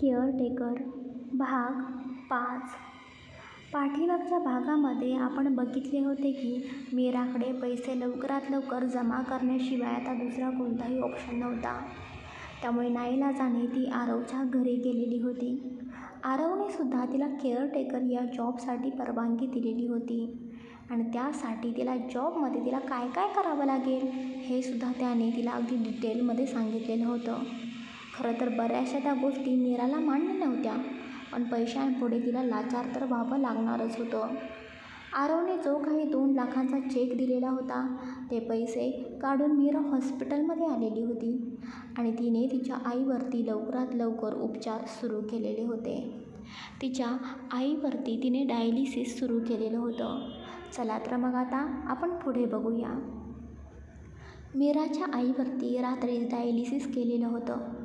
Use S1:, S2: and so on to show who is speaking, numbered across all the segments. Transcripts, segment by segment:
S1: Caretaker भाग पाच. पाठीमागच्या भागामध्ये आपण बघितले होते की मीराकडे पैसे लवकरात लवकर जमा करण्याशिवाय आता दुसरा कोणताही ऑप्शन नव्हता. त्यामुळे नाईलाजाने ती आरवच्या घरी गेलेली होती. आरवने सुद्धा तिला केअरटेकर या जॉबसाठी परवानगी दिलेली होती आणि त्यासाठी तिला जॉबमध्ये तिला काय काय करावं लागेल हे सुद्धा त्याने तिला अगदी डिटेलमध्ये सांगितलेलं होतं. खरं तर बऱ्याचशा त्या गोष्टी मीराला मान्य नव्हत्या. पण पैशांपुढे तिला लाचार तर व्हावं लागणारच होतं. आरवने जो काही दोन लाखांचा चेक दिलेला होता ते पैसे काढून मीरा हॉस्पिटलमध्ये आलेली होती आणि तिने तिच्या आईवरती लवकरात लवकर उपचार सुरू केलेले होते. तिच्या आईवरती तिने डायलिसिस सुरू केलेलं होतं. चला तर मग आता आपण पुढे बघूया. मीराच्या आईवरती रात्री डायलिसिस केलेलं होतं.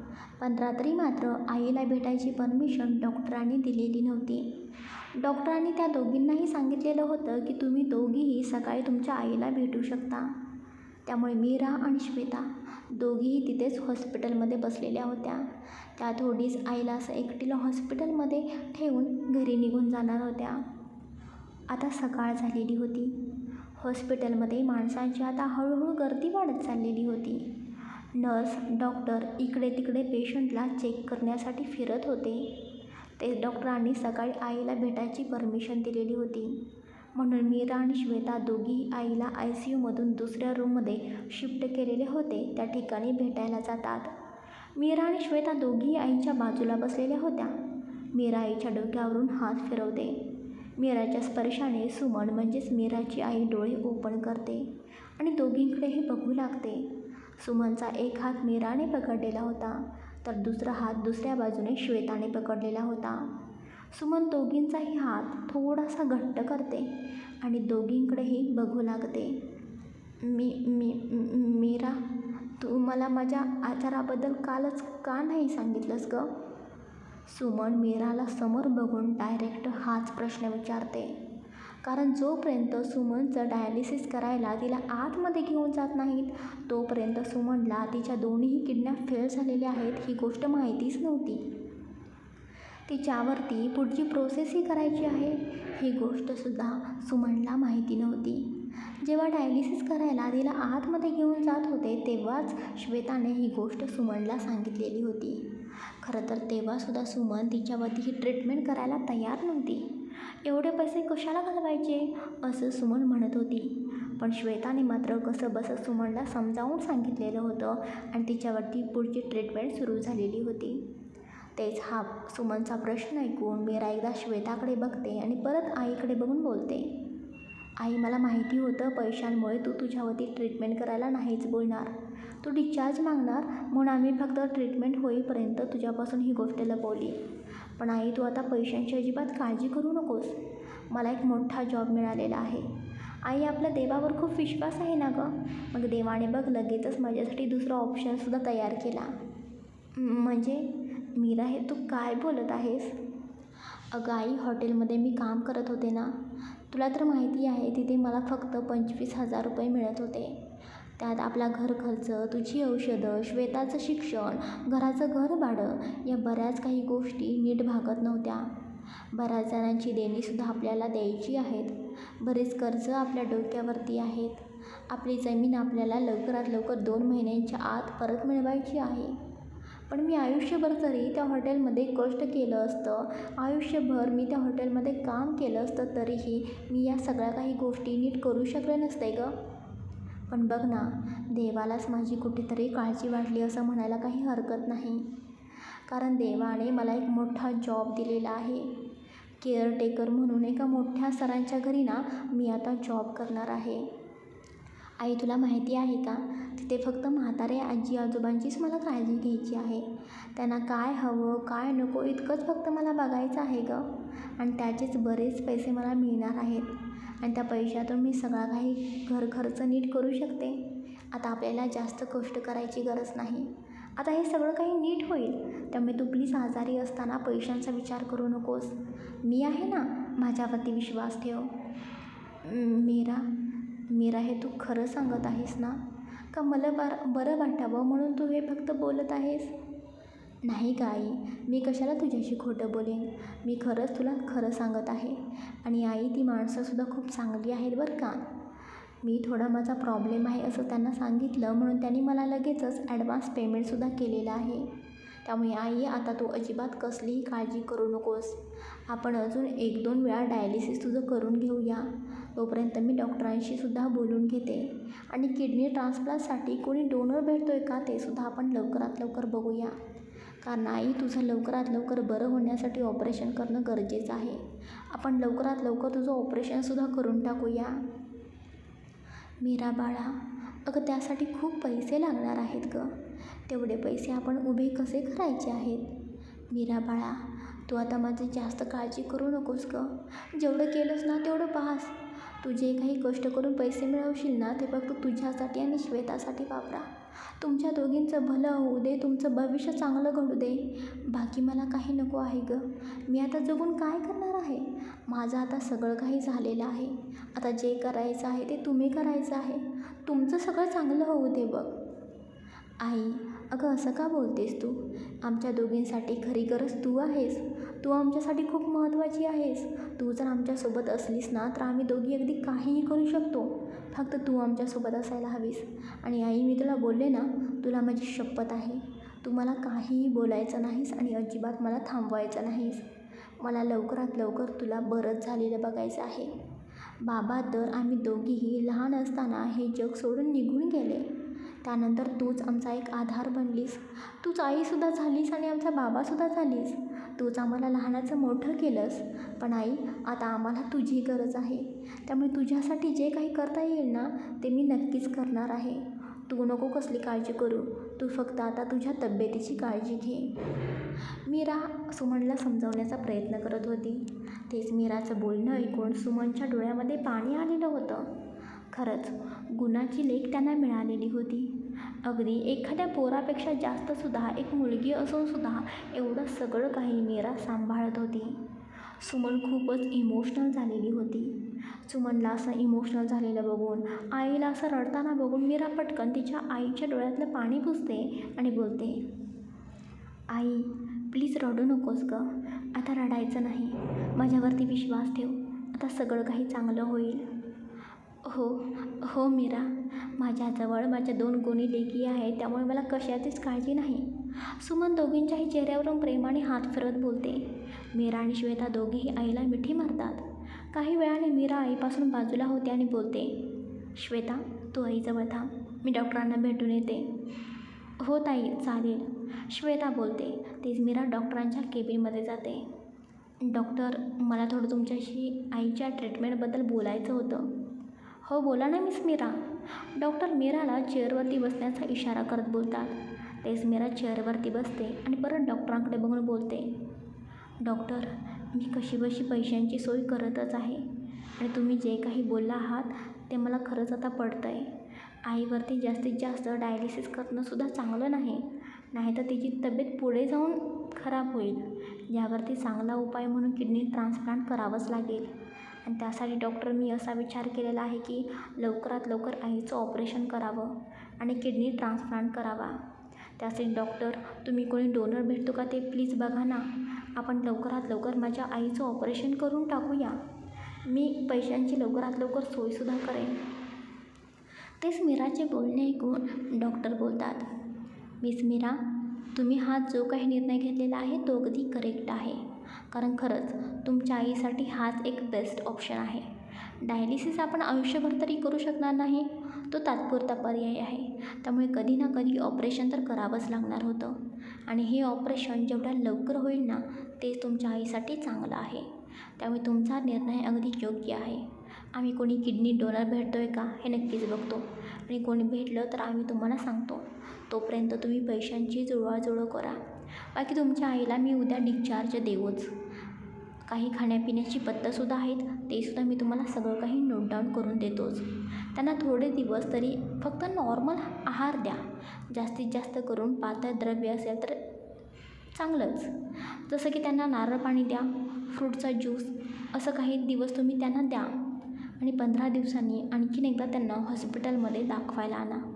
S1: पण रात्री मात्र आईला भेटायची परमिशन डॉक्टरांनी दिलेली नव्हती. डॉक्टरांनी त्या दोघींनाही सांगितलेलं होतं की तुम्ही दोघीही सकाळी तुमच्या आईला भेटू शकता. त्यामुळे मीरा आणि श्वेता दोघीही तिथेच हॉस्पिटलमध्ये बसलेल्या होत्या. त्या थोडीच आईला असं एकटीला हॉस्पिटलमध्ये ठेवून घरी निघून जाणार होत्या. आता सकाळ झालेली होती. हॉस्पिटलमध्ये माणसांची आता हळूहळू गर्दी वाढत चाललेली होती. नर्स डॉक्टर इकडे तिकडे पेशंटला चेक करण्यासाठी फिरत होते. ते डॉक्टरांनी सकाळी आईला भेटायची परमिशन दिलेली होती. म्हणून मीरा आणि श्वेता दोघी आईला आय सी यूमधून दुसऱ्या रूममध्ये शिफ्ट केलेले होते. त्या ठिकाणी भेटायला जातात. मीरा आणि श्वेता दोघीही आईच्या बाजूला बसलेल्या होत्या. मीरा आईच्या डोक्यावरून हात फिरवते. मीराच्या स्पर्शाने सुमन म्हणजेच मीराची आई डोळे ओपन करते आणि दोघींकडेही बघू लागते. सुमनचा एक हात मीराने पकडलेला होता तर दुसरा हात दुसऱ्या बाजूने श्वेताने पकडलेला होता. सुमन दोघींचाही हात थोडासा घट्ट करते आणि दोघींकडेही बघू लागते. मी मी मीरा तू मला माझ्या आचाराबद्दल कालच का नाही सांगितलंस ग? सुमन मीराला समोर बघून डायरेक्ट हाच प्रश्न विचारते. कारण जोपर्यंत सुमनचं डायलिसिस करायला तिला आतमध्ये घेऊन जात नाहीत तोपर्यंत सुमनला तिच्या दोन्हीही किडन्या फेल झालेल्या आहेत ही गोष्ट माहितीच नव्हती. तिच्यावरती पुढची प्रोसेसही करायची आहे ही गोष्टसुद्धा सुमनला माहिती नव्हती. जेव्हा डायलिसिस करायला तिला आतमध्ये घेऊन जात होते तेव्हाच श्वेताने ही गोष्ट सुमनला सांगितलेली होती. खरं तर तेव्हासुद्धा सुमन तिच्यावरती ही ट्रीटमेंट करायला तयार नव्हती. एवढे पैसे कशाला घालवायचे? असं सुमन म्हणत होती. पण श्वेताने मात्र कसं बसं सुमनला समजावून सांगितलेलं होतं आणि तिच्यावरती पुढची ट्रीटमेंट सुरू झालेली होती. तेच हा सुमनचा प्रश्न ऐकून मीरा एकदा श्वेताकडे बघते आणि परत आईकडे बघून बोलते. आई मला माहिती होतं पैशांमुळे तू तुझ्यावरती ट्रीटमेंट करायला नाहीच बोलणार. तू डिस्चार्ज मागणार म्हणून आम्ही फक्त ट्रीटमेंट होईपर्यंत तुझ्यापासून ही गोष्ट लपवली. पण आई तू आता पैशांची अजिबात काळजी करू नकोस. मला एक मोठा जॉब मिळालेला आहे. आई आपल्या देवावर खूप विश्वास आहे ना गं? मग देवाने बघ लगेचच माझ्यासाठी दुसरा ऑप्शनसुद्धा तयार केला. म्हणजे मीरा हे तू काय बोलत आहेस? अगं आई हॉटेलमध्ये मी काम करत होते ना. तुला तर माहिती आहे तिथे मला फक्त पंचवीस हजार रुपये मिळत होते. त्यात आपला घर खर्च तुझी औषधं श्वेताचं शिक्षण घराचं घर भाडं या बऱ्याच काही गोष्टी नीट भागत नव्हत्या. बऱ्याच जणांची देणीसुद्धा आपल्याला द्यायची आहेत. बरेच कर्ज आपल्या डोक्यावरती आहेत. आपली जमीन आपल्याला लवकरात लवकर दोन महिन्यांच्या आत परत मिळवायची आहे. पण मी आयुष्यभर जरी त्या हॉटेलमध्ये कष्ट केलं असतं आयुष्यभर मी त्या हॉटेलमध्ये काम केलं असतं तरीही मी या सगळ्या काही गोष्टी नीट करू शकले नसते गं. पण बघ ना देवालाच माझी कुठेतरी काळजी वाटली असं म्हणायला काही हरकत नाही. कारण देवाने मला एक मोठा जॉब दिलेला आहे. केअरटेकर म्हणून एका मोठ्या सरांच्या घरी ना मी आता जॉब करणार आहे. आई तुला माहिती आहे का? तिथे फक्त म्हातारे आजी आजोबांचीच मला काळजी घ्यायची आहे. त्यांना काय हवं काय नको इतकंच फक्त मला बघायचं आहे गं. आणि त्याचेच बरेच पैसे मला मिळणार आहेत. आणि त्या पैशातून मी सगळा काही घर खर्च नीट करू शकते. आता आपल्याला जास्त कष्ट करायची गरज नाही. आता हे सगळं काही नीट होईल. त्यामुळे तू प्लीज आजारी असताना पैशांचा विचार करू नकोस. मी आहे ना माझ्यावरती विश्वास ठेव. मीरा मीरा हे तू खरं सांगत आहेस ना? का मला बर बरं वाटावं म्हणून तू हे फक्त बोलत आहेस? नाही का आई मी कशाला तुझ्याशी खोटं बोलेन? मी खरंच तुला खरं सांगत आहे. आणि आई ती माणसंसुद्धा खूप चांगली आहेत बरं का? मी थोडा माझा प्रॉब्लेम आहे असं त्यांना सांगितलं म्हणून त्यांनी मला लगेचच ॲडव्हान्स पेमेंटसुद्धा केलेलं आहे. त्यामुळे आई आता तू अजिबात कसलीही काळजी करू नकोस. आपण अजून एक दोन वेळा डायलिसिस तुझं करून घेऊया. तोपर्यंत मी डॉक्टरांशीसुद्धा बोलून घेते. आणि किडनी ट्रान्सप्लांटसाठी कोणी डोनर भेटतो आहे का ते सुद्धा आपण लवकरात लवकर बघूया. कारण आई तुझं लवकरात लवकर बरं होण्यासाठी ऑपरेशन करणं गरजेचं आहे. आपण लवकरात लवकर तुझं ऑपरेशनसुद्धा करून टाकूया. मीरा बाळा अगं त्यासाठी खूप पैसे लागणार आहेत गं. तेवढे पैसे आपण उभे कसे करायचे आहेत? मीरा बाळा तू आता माझी जास्त काळजी करू नकोस गं. जेवढं केलंस ना तेवढं पाहास. तू जे काही कष्ट करून पैसे मिळवशील ना ते फक्त तुझ्यासाठी आणि श्वेतासाठी वापरा. तुमच्या दोघींचं भलं होऊ दे तुमचं भविष्य चांगलं घडू दे. बाकी मला काही नको आहे गं. मी आता जगून काय करणार आहे? माझं आता सगळं काही झालेलं आहे. आता जे करायचं आहे ते तुम्ही करायचं आहे. तुमचं सगळं चांगलं होऊ दे बघ. आई अगं असं का बोलतेस तू? आमच्या दोघींसाठी खरी गरज तू आहेस. तू आमच्यासाठी खूप महत्त्वाची आहेस. तू जर आमच्यासोबत असलीस ना तर आम्ही दोघी अगदी काहीही करू शकतो. फक्त तू आमच्यासोबत असायला हवीस. आणि आई मी तुला बोलले ना तुला माझी शपथ आहे. तू मला काहीही बोलायचं नाहीस आणि अजिबात मला थांबवायचं नाहीस. मला लवकरात लवकर तुला बरंच झालेलं बघायचं आहे. बाबा तर आम्ही दोघीही लहान असताना हे जग सोडून निघून गेले. त्यानंतर तूच आमचा एक आधार बनलीस. तूच आईसुद्धा झालीस आणि आमचा बाबासुद्धा झालीस. तूच आम्हाला लहानाचं मोठं केलंस. पण आई आता आम्हाला तुझी गरज आहे. त्यामुळे तुझ्यासाठी जे काही करता येईल ना ते मी नक्कीच करणार आहे. तू नको कसली काळजी करू. तू फक्त आता तुझ्या तब्येतीची काळजी घे. मीरा सुमनला समजावण्याचा प्रयत्न करत होती. तेच मीराचं बोलणं ऐकून सुमनच्या डोळ्यामध्ये पाणी आलेलं होतं. खरंच गुणाची लेख त्यांना मिळालेली होती. अगदी एखाद्या पोरापेक्षा जास्तसुद्धा एक मुलगी असूनसुद्धा एवढं सगळं काही मीरा सांभाळत होती. सुमन खूपच इमोशनल झालेली होती. सुमनला असं इमोशनल झालेलं बघून आईला असं रडताना बघून मीरा पटकन तिच्या आईच्या डोळ्यातलं पाणी पुसते आणि बोलते आई प्लीज रडू नकोस गं. आता रडायचं नाही. माझ्यावरती विश्वास ठेव. आता सगळं काही चांगलं होईल. हो हो मीरा. माझ्याजवळ माझ्या दोन गुणी लेकी आहेत त्यामुळे मला कशाचीच काळजी नाही. सुमन दोघींच्याही चेहऱ्यावरून प्रेमाने हात फिरत बोलते. मीरा आणि श्वेता दोघेही आईला मिठी मारतात. काही वेळाने मीरा आईपासून बाजूला होते आणि बोलते श्वेता तू आईजवळ थांब. मी डॉक्टरांना भेटून येते. हो ताई चालेल. श्वेता बोलते तेच मीरा डॉक्टरांच्या केबिनमध्ये जाते. डॉक्टर मला थोडं तुमच्याशी आईच्या ट्रीटमेंटबद्दल बोलायचं होतं. हो बोला ना मिस मीरा. डॉक्टर मीराला चेअरवरती बसण्याचा इशारा करत बोलतात. तेच मीरा चेअरवरती बसते आणि परत डॉक्टरांकडे बघून बोलते. डॉक्टर मी कशी बशी पैशांची सोय करतच आहे आणि तुम्ही जे काही बोलला आहात ते मला खरंच आता पडतं आहे आईवरती जास्तीत जास्त डायलिसिस करणंसुद्धा चांगलं नाही. नाहीतर तिची तब्येत पुढे जाऊन खराब होईल. यावरती चांगला उपाय म्हणून किडनी ट्रान्सप्लांट करावंच लागेल. आणि त्यासाठी डॉक्टर मी असा विचार केलेला आहे की लवकरात लवकर आईचं ऑपरेशन करावं आणि किडनी ट्रान्सप्लांट करावा. त्यासाठी डॉक्टर तुम्ही कोणी डोनर भेटतो का ते प्लीज बघा ना. आपण लवकरात लवकर माझ्या आईचं ऑपरेशन करून टाकूया. मी पैशांची लवकरात लवकर सोयसुद्धा करेन. तेच मीराचे बोलणे ऐकून डॉक्टर बोलतात मिस मीरा तुम्ही हा जो काही निर्णय घेतलेला आहे तो अगदी करेक्ट आहे. कारण खरंच तुमच्या आईसाठी हाच एक बेस्ट ऑप्शन आहे. डायलिसिस आपण आयुष्यभर तरी करू शकणार नाही तो तात्पुरता पर्याय आहे. त्यामुळे कधी ना कधी ऑपरेशन तर करावंच लागणार होतं. आणि हे ऑपरेशन जेवढ्या लवकर होईल ना ते तुमच्या आईसाठी चांगलं आहे. त्यामुळे तुमचा निर्णय अगदी योग्य आहे. आम्ही कोणी किडनी डोनर भेटतो आहे का हे नक्कीच बघतो. आणि कोणी भेटलं तर आम्ही तुम्हाला सांगतो. तोपर्यंत तुम्ही पैशांची जुळवाजुळव करा. बाकी तुमच्या आईला मी उद्या डिस्चार्ज देऊच. काही खाण्यापिण्याची पत्तंसुद्धा आहेत ते सुद्धा मी तुम्हाला सगळं काही नोट डाऊन करून देतोच. त्यांना थोडे दिवस तरी फक्त नॉर्मल आहार द्या. जास्तीत जास्त करून पातळ द्रव्य असेल तर चांगलंच. जसं की त्यांना नारळ पाणी द्या फ्रूटचा ज्यूस असं काही दिवस तुम्ही त्यांना द्या. आणि पंधरा दिवसांनी आणखीन एकदा त्यांना हॉस्पिटलमध्ये दाखवायला आणा.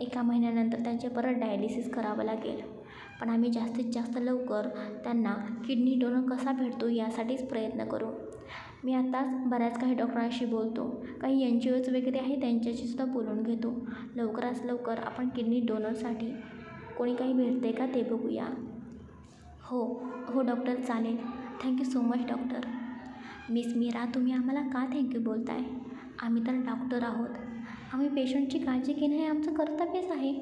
S1: एका महिन्यानंतर त्यांचे परत डायलिसिस करावं लागेल. पण आम्ही जास्तीत जास्त लवकर त्यांना किडनी डोनर कसा भेटतो यासाठीच प्रयत्न करू. मी आत्ताच बऱ्याच काही डॉक्टरांशी बोलतो. काही एन जी ओज वगैरे आहे त्यांच्याशीसुद्धा बोलून घेतो. लवकरात लवकर आपण किडनी डोनरसाठी कोणी काही भेटते का ते बघूया. हो हो डॉक्टर चालेल. Thank you so much doctor. Miss Meera तुम्ही आम्हाला का थँक्यू बोलताय? आम्ही तर डॉक्टर आहोत. आम्ही पेशंटची काळजी घेणं हे आमचं कर्तव्यच आहे.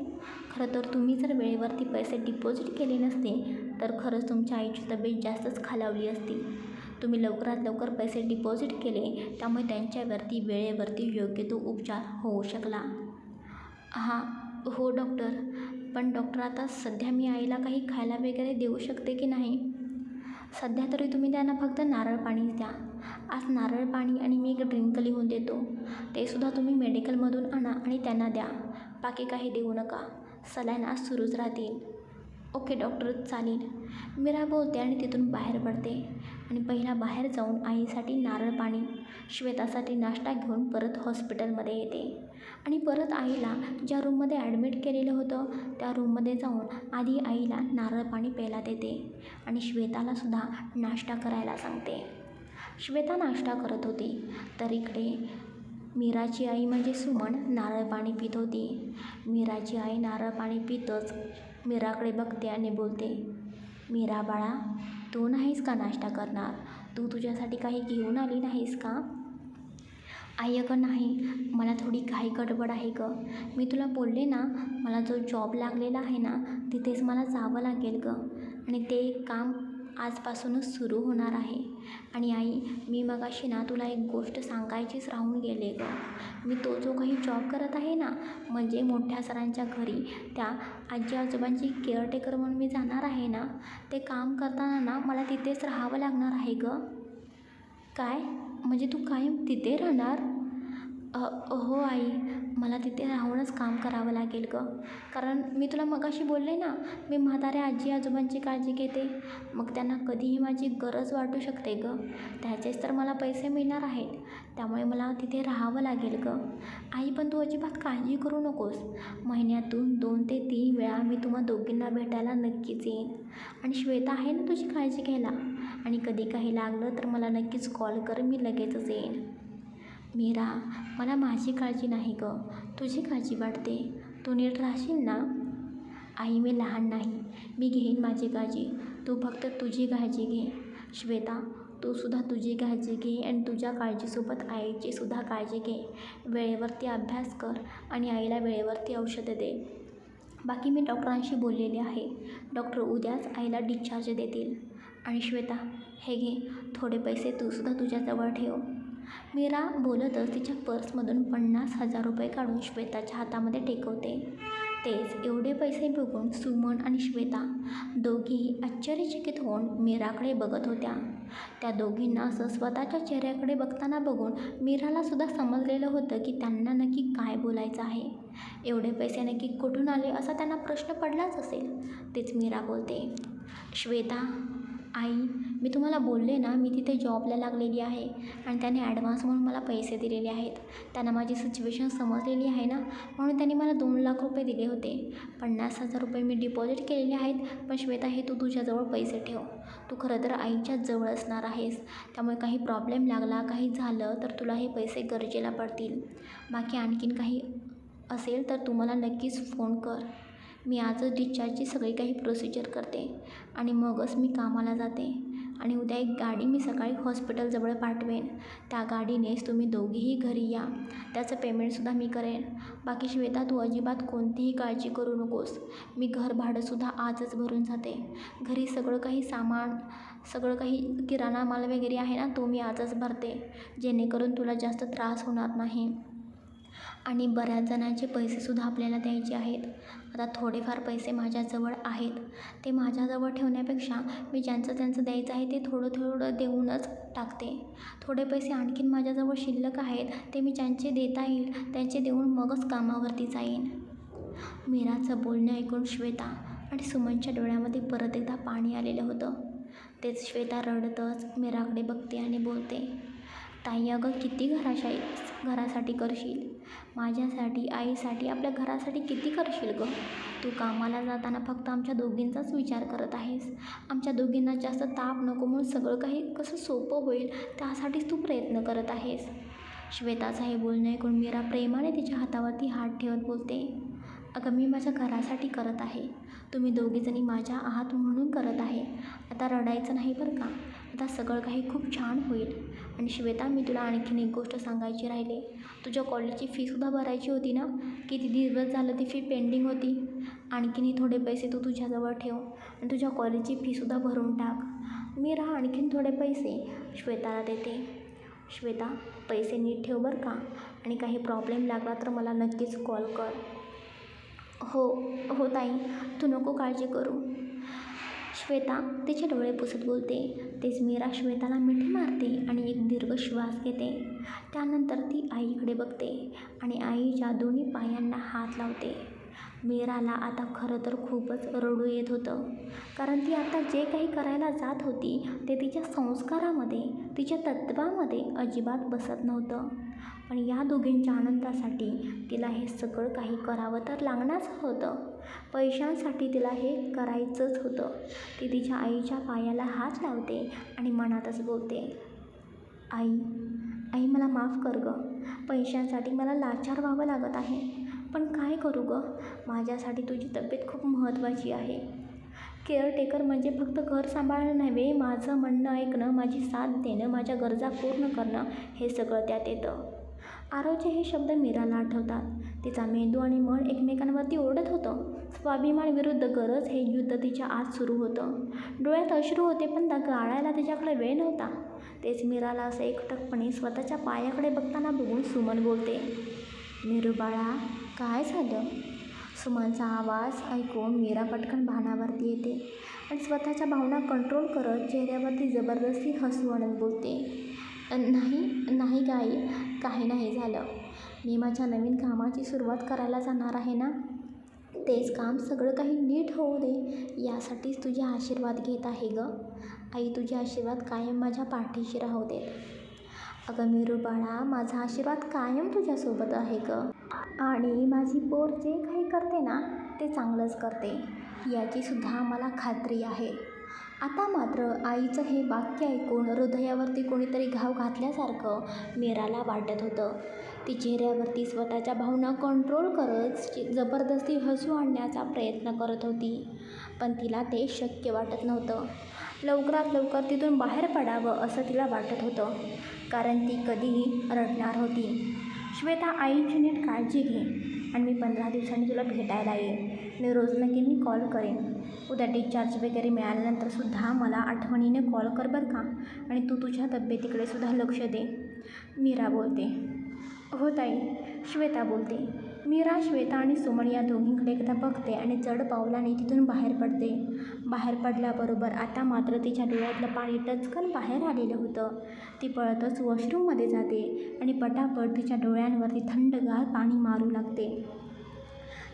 S1: खरं तर तुम्ही जर वेळेवरती पैसे डिपॉझिट केले नसते तर खरंच तुमच्या आईची तब्येत जास्तच खालावली असती. तुम्ही लवकरात लवकर पैसे डिपॉझिट केले त्यामुळे त्यांच्यावरती वेळेवरती योग्य तो उपचार होऊ शकला. हां हो डॉक्टर. पण डॉक्टर आता सध्या मी आईला काही खायला वगैरे देऊ शकते की नाही? सध्या तरी तुम्ही त्यांना फक्त नारळ पाणी द्या. आज नारळ पाणी आणि मी एक ड्रिंक लिहून देतो. ते सुद्धा तुम्ही मेडिकलमधून आणा आणि त्यांना द्या. बाकी काही देऊ नका. सलाईन आज सुरूच राहतील. ओके डॉक्टर चालेल. मीरा बोलते आणि तिथून बाहेर पडते. आणि पहिला बाहेर जाऊन आईसाठी नारळ पाणी श्वेतासाठी नाश्ता घेऊन परत हॉस्पिटलमध्ये येते. आणि परत आईला ज्या रूममध्ये ॲडमिट केलेलं होतं त्या रूममध्ये जाऊन आधी आईला नारळ पाणी प्यायला देते आणि श्वेतालासुद्धा नाश्ता करायला सांगते. श्वेता नाश्ता करत होती. तर इकडे मीराची आई म्हणजे सुमन नारळ पाणी पित होती. मीराची आई नारळ पाणी पितच मीराकडे बघते आणि बोलते मीरा बाळा तू नाहीस का नाश्ता करणार? तू तुझ्यासाठी काही घेऊन आली नाहीस का? आई अगं नाही. मला थोडी घाई गडबड आहे गं. मी तुला बोलले ना मला जो जॉब लागलेला आहे ना तिथेच मला जावं लागेल गं. आणि ते काम आजपासूनच सुरू होणार आहे. आणि आई मी मगाशी ना तुला एक गोष्ट सांगायचीच राहून गेले गं. मी तो जो काही जॉब करत आहे ना म्हणजे मोठ्या सरांच्या घरी त्या आजी आजोबांची केअरटेकर म्हणून मी जाणार आहे ना ते काम करताना ना मला तिथेच राहावं लागणार आहे गं. काय? म्हणजे तू कायम तिथे राहणार? हो आई मला तिथे राहूनच काम करावं लागेल गं. कारण मी तुला मगाशी बोलले ना मी म्हाताऱ्या आजी आजोबांची काळजी घेते. मग त्यांना कधीही माझी गरज वाटू शकते गं. त्याचेच तर मला पैसे मिळणार आहेत. त्यामुळे मला तिथे राहावं लागेल गं. आई पण तू अजिबात काळजी करू नकोस. महिन्यातून दोन ते तीन वेळा मी तुम्हा दोघींना भेटायला नक्कीच येईन. आणि श्वेता आहे ना तुझी काळजी घ्यायला? आणि कधी काही लागलं तर मला नक्कीच कॉल कर मी लगेचच येईन. मीरा मला माझी काळजी नाही गं. तुझी काळजी वाटते तू नीट राहशील ना? आई मी लहान नाही. मी घेईन माझी काळजी. तू फक्त तुझी काळजी घे. श्वेता तू सुद्धा तुझी काळजी घे आणि तुझ्या काळजीसोबत आईची सुद्धा काळजी घे. वेळेवरती अभ्यास कर आणि आईला वेळेवरती औषधं दे. बाकी मी डॉक्टरांशी बोललेले आहे. डॉक्टर उद्याच आईला डिस्चार्ज देतील. आणि श्वेता हे घे. थोडे पैसे तूसुद्धा तुझ्याजवळ ठेव. मीरा बोलतच तिच्या पर्समधून पन्नास हजार रुपये काढून श्वेताच्या हातामध्ये टेकवते. तेच एवढे पैसे बघून सुमन आणि श्वेता दोघीही आश्चर्यचकित होऊन मीराकडे बघत होत्या. त्या दोघींना असं स्वतःच्या चेहऱ्याकडे बघताना बघून मीरालासुद्धा समजलेलं होतं की त्यांना नक्की काय बोलायचं आहे. एवढे पैसे नक्की कुठून आले असा त्यांना प्रश्न पडलाच असेल. तेच मीरा बोलते श्वेता आई मी तुम्हाला बोलले ना मी तिथे जॉबला लागलेली आहे आणि त्याने ॲडव्हान्स म्हणून मला पैसे दिलेले आहेत. त्यांना माझी सिच्युएशन समजलेली आहे ना म्हणून त्यांनी मला दोन लाख रुपये दिले होते. पन्नास हजार रुपये मी डिपॉझिट केलेले आहेत पण श्वेता हे तू तुझ्याजवळ पैसे ठेव. तू खरं तर आईच्या जवळ असणार आहेस. त्यामुळे काही प्रॉब्लेम लागला काही झालं तर तुला हे पैसे गरजेला पडतील. बाकी आणखीन काही असेल तर तू मला नक्कीच फोन कर. मी आजच डिस्चार्जची सगळी काही प्रोसिजर करते आणि मगच मी कामाला जाते. आणि उद्या एक गाडी मी सकाळी हॉस्पिटलजवळ पाठवेन. त्या गाडीनेच तुम्ही दोघीही घरी या. त्याचं पेमेंटसुद्धा मी करेन. बाकी श्वेता तू अजिबात कोणतीही काळजी करू नकोस. मी घर भाडंसुद्धा आजच भरून जाते. घरी सगळं काही सामान सगळं काही किराणा माल वगैरे आहे ना तो मी आजच भरते. जेणेकरून तुला जास्त त्रास होणार नाही. आणि बऱ्याच जणांचे पैसेसुद्धा आपल्याला द्यायचे आहेत. आता थोडेफार पैसे माझ्याजवळ आहेत. ते माझ्याजवळ ठेवण्यापेक्षा मी ज्यांचं त्यांचं द्यायचं आहे ते थोडं थोडं देऊनच टाकते. थोडे पैसे आणखीन माझ्याजवळ शिल्लक आहेत ते मी ज्यांचे देता येईल त्यांचे देऊन मगच कामावरती जाईन. मीराचं बोलणं ऐकून श्वेता आणि सुमनच्या डोळ्यामध्ये परत एकदा पाणी आलेलं होतं. तेच श्वेता रडतच मीराकडे बघते आणि बोलते ताई अगं किती घराशाई घरासाठी करशील? माझ्यासाठी आईसाठी आपल्या घरासाठी किती करशील गं? तू कामाला जाताना फक्त आमच्या दोघींचाच विचार करत आहेस. आमच्या दोघींना जास्त ताप नको म्हणून सगळं काही कसं सोपं होईल त्यासाठीच तू प्रयत्न करत आहेस. श्वेताचं हे बोलणं ऐकून मीरा प्रेमाने तिच्या हातावरती हात ठेवत बोलते. अगं मी माझ्या घरासाठी करत आहे. तुम्ही दोघीजणी माझ्या आहात म्हणून करत आहे. आता रडायचं नाही बरं का? आता सगळं काही खूप छान होईल. आणि श्वेता मी तुला आणखीन एक गोष्ट सांगायची राहिली. तुझ्या कॉलेजची फीसुद्धा भरायची होती ना? किती दिवस झालं ती फी पेंडिंग होती? आणखीनही थोडे पैसे तू तुझ्याजवळ ठेव आणि तुझ्या कॉलेजची फीसुद्धा भरून टाक. मी राहा आणखीन थोडे पैसे. श्वेताला देते. श्वेता पैसे नीट ठेव बरं का? आणि काही प्रॉब्लेम लागला तर मला नक्कीच कॉल कर. हो हो ताई. तू नको काळजी करू. श्वेता तिचे डोळे पुसत बोलते. तेच मीरा श्वेताला मिठी मारते आणि एक दीर्घ श्वास घेते. त्यानंतर ती आईकडे बघते आणि आईच्या दोन्ही पायांना हात लावते. मीराला आता खरं तर खूपच रडू येत होतं. कारण ती आता जे काही करायला जात होती ते तिच्या संस्कारामध्ये तिच्या तत्त्वामध्ये अजिबात बसत नव्हतं. पण या दोघींच्या आनंदासाठी तिला हे सगळं काही करावं तर लागणारच होतं. पैशांसाठी तिला हे करायचंच होतं. ती तिच्या आईच्या पायाला हात लावते आणि मनातच बोलते आई आई मला माफ कर गं. पैशांसाठी मला लाचार व्हावं लागत आहे. पण काय करू गं? माझ्यासाठी तुझी तब्येत खूप महत्त्वाची आहे. केअरटेकर म्हणजे फक्त घर सांभाळणं नव्हे माझं म्हणणं ऐकणं माझी साथ देणं माझ्या गरजा पूर्ण करणं हे सगळं त्यात येतं. आरोचे हे शब्द मीराला आठवतात. तिचा मेंदू आणि मन एकमेकांवरती ओढत होतं. स्वाभिमान विरुद्ध गरज हे युद्ध तिच्या आत सुरू होतं. डोळ्यात अश्रू होते पण त्या गाळायला तिच्याकडे वेळ नव्हता. तेच मीराला असं एकटकपणे स्वतःच्या पायाकडे बघताना बघून सुमन बोलते मीरू बाळा काय झालं? सुमनचा आवाज ऐकून मीरा पटकन भानावरती येते आणि स्वतःच्या भावना कंट्रोल करत चेहऱ्यावरती जबरदस्ती हसू आणत बोलते नाही नाही गाई. काही नाही झालं. मी माझ्या नवीन कामाची सुरुवात करायला जाणार आहे ना? तेच काम सगळं काही नीट होऊ दे यासाठीच तुझे आशीर्वाद घेत आहे गं. आई तुझे आशीर्वाद कायम माझ्या पाठीशी राहू दे. अगं मेरू बाळा माझा आशीर्वाद कायम तुझ्यासोबत आहे गं. आणि माझी पोर जे काही करते ना ते चांगलंच करते. याचीसुद्धा मला खात्री आहे. आता मात्र आईचं हे वाक्य ऐकून हृदयावरती कोणीतरी घाव घातल्यासारखं मीराला वाटत होतं. ती चेहऱ्यावरती स्वतःच्या भावना कंट्रोल करत जबरदस्ती हसू आणण्याचा प्रयत्न करत होती. पण तिला ते शक्य वाटत नव्हतं. लवकरात लवकर तिथून बाहेर पडावं असं तिला वाटत होतं. कारण ती कधीही रडणार होती. श्वेता आईची नीट काळजी घे. आणि मी पंधरा दिवसांनी तुला भेटायला येईन मी रोज नक्की मी कॉल करेन. उद्या डिस्चार्ज वगैरे मिळाल्यानंतरसुद्धा मला आठवणीने कॉल कर बरं का. आणि तू तुझ्या तब्येतीकडे सुद्धा लक्ष दे. मीरा बोलते. हो ताई. श्वेता बोलते. मीरा श्वेता आणि सुमन या दोघींकडे एकदा बघते आणि जड पावलाने तिथून बाहेर पडते. बाहेर पडल्याबरोबर आता मात्र तिच्या डोळ्यातलं पाणी टचकन बाहेर आलेलं होतं. ती पळतच वॉशरूममध्ये जाते आणि पटापट तिच्या डोळ्यांवरती थंडगार पाणी मारू लागते.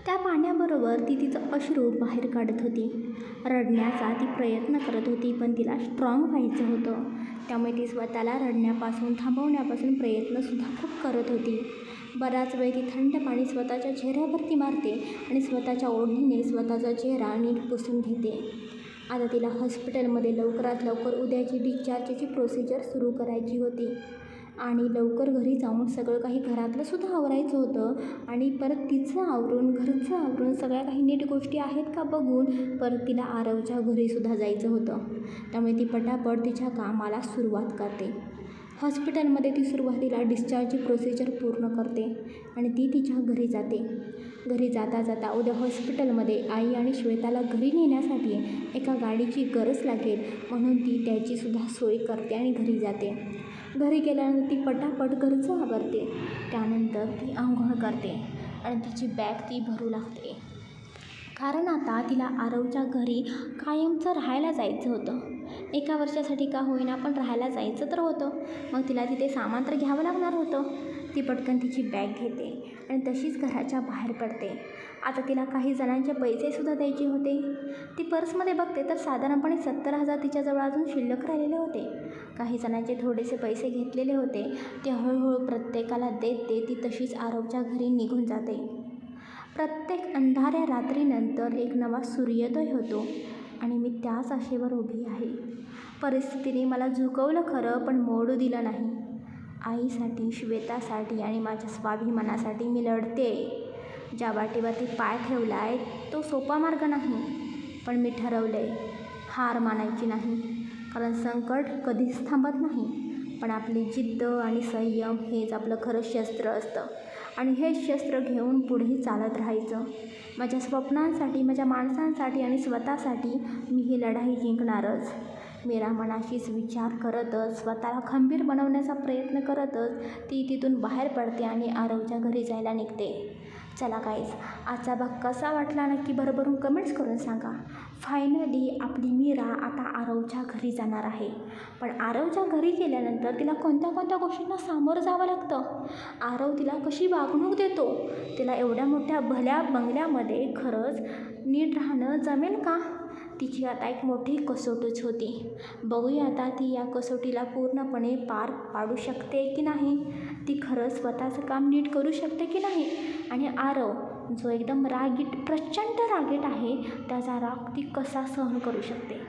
S1: त्या पाण्याबरोबर ती तिचं अश्रू बाहेर काढत होती. रडण्याचा ती प्रयत्न करत होती पण तिला स्ट्रॉंग व्हायचं होतं. त्यामुळे ती स्वतःला रडण्यापासून थांबवण्यापासून प्रयत्नसुद्धा खूप करत होती. बराच वेळ ती थंड पाणी स्वतःच्या चेहऱ्यावरती मारते आणि स्वतःच्या ओढणीने स्वतःचा चेहरा नीट पुसून घेते. आता तिला हॉस्पिटलमध्ये लवकरात लवकर उद्याची डिस्चार्जची प्रोसिजर सुरू करायची होती. आणि लवकर घरी जाऊन सगळं काही घरातलंसुद्धा आवरायचं होतं. आणि परत तिचं आवरून घरचं आवरून सगळ्या काही नीट गोष्टी आहेत का बघून परत तिला आरवच्या घरीसुद्धा जायचं होतं. त्यामुळे ती पटापट तिच्या कामाला सुरुवात करते. हॉस्पिटलमध्ये ती सुरुवातीला डिस्चार्जची प्रोसिजर पूर्ण करते आणि ती तिच्या घरी जाते. घरी जाता जाता उद्या हॉस्पिटलमध्ये आई आणि श्वेताला घरी नेण्यासाठी एका गाडीची गरज लागेल म्हणून ती त्याचीसुद्धा सोय करते आणि घरी जाते. घरी गेल्यानंतर ती पटापट घरचं आवरते. त्यानंतर ती आंघोळ करते आणि तिची बॅग ती भरू लागते. कारण आता तिला आरवच्या घरी कायमचं राहायला जायचं होतं. एका वर्षासाठी का होईना पण राहायला जायचं तर होतं. मग तिला तिथे सामान तर घ्यावं लागणार होतं. ती पटकन तिची बॅग घेते आणि तशीच घराच्या बाहेर पडते. आता तिला काही जणांचे पैसेसुद्धा द्यायचे होते. ती पर्समध्ये बघते तर साधारणपणे सत्तर हजार तिच्याजवळ अजून शिल्लक राहिलेले होते. काही जणांचे थोडेसे पैसे घेतलेले होते. ते हळूहळू प्रत्येकाला देत देत ती तशीच आरोपच्या घरी निघून जाते. प्रत्येक अंधाऱ्या रात्रीनंतर एक नवा सूर्योदय होतो आणि मी त्याच आशेवर उभी आहे. परिस्थितीने मला झुकवलं खरं पण मोडू दिलं नाही. आईसाठी श्वेतासाठी आणि माझ्या स्वाभिमानासाठी मी लढते. ज्या वाटेवरती पाय ठेवला आहे तो सोपा मार्ग नाही पण मी ठरवलं आहे हार मानायची नाही कारण संकट कधीच थांबत नाही. पण आपली जिद्द आणि संयम हेच आपलं खरं शस्त्र असतं. आणि हे शस्त्र घेऊन पुढे चालत राहायचं. माझ्या स्वप्नांसाठी माझ्या माणसांसाठी आणि स्वतःसाठी मी ही लढाई जिंकणारच. मेरा मनाशीच विचार करतच स्वतःला खंबीर बनवण्याचा प्रयत्न करतच ती तिथून बाहेर पडते आणि आरवच्या घरी जायला निघते. चला काहीच आजचा भाग कसा वाटला नक्की भरभरून कमेंट्स करून सांगा. फायनली आपली मीरा आता आरवच्या घरी जाणार आहे. पण आरवच्या घरी गेल्यानंतर तिला कोणत्या कोणत्या गोष्टींना सामोरं जावं लागतं? आरव तिला कशी वागणूक देतो? तिला एवढ्या मोठ्या भल्या बंगल्यामध्ये खरंच नीट राहणं जमेल का? तिची आता एक मोठी कसोटीच होती. बघूया आता ती या कसोटीला पूर्णपणे पार पाडू शकते की नाही? ती खरंच स्वतःचं काम नीट करू शकते की नाही? आणि आरव जो एकदम रागीट प्रचंड रागीट आहे त्याचा राग ती कसा सहन करू शकते?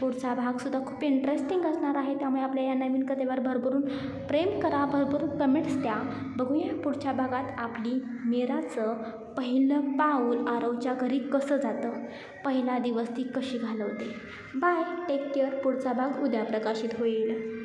S1: पुढचा भागसुद्धा खूप इंटरेस्टिंग असणार आहे. त्यामुळे आपल्या या नवीन कथेवर भरभरून प्रेम करा भरभरून कमेंट्स द्या. बघूया पुढच्या भागात आपली मीराचं पहिलं पाऊल आरवच्या घरी कसं जातं? पहिला दिवस ती कशी घालवते? Bye take care. पुढचा भाग उद्या प्रकाशित होईल.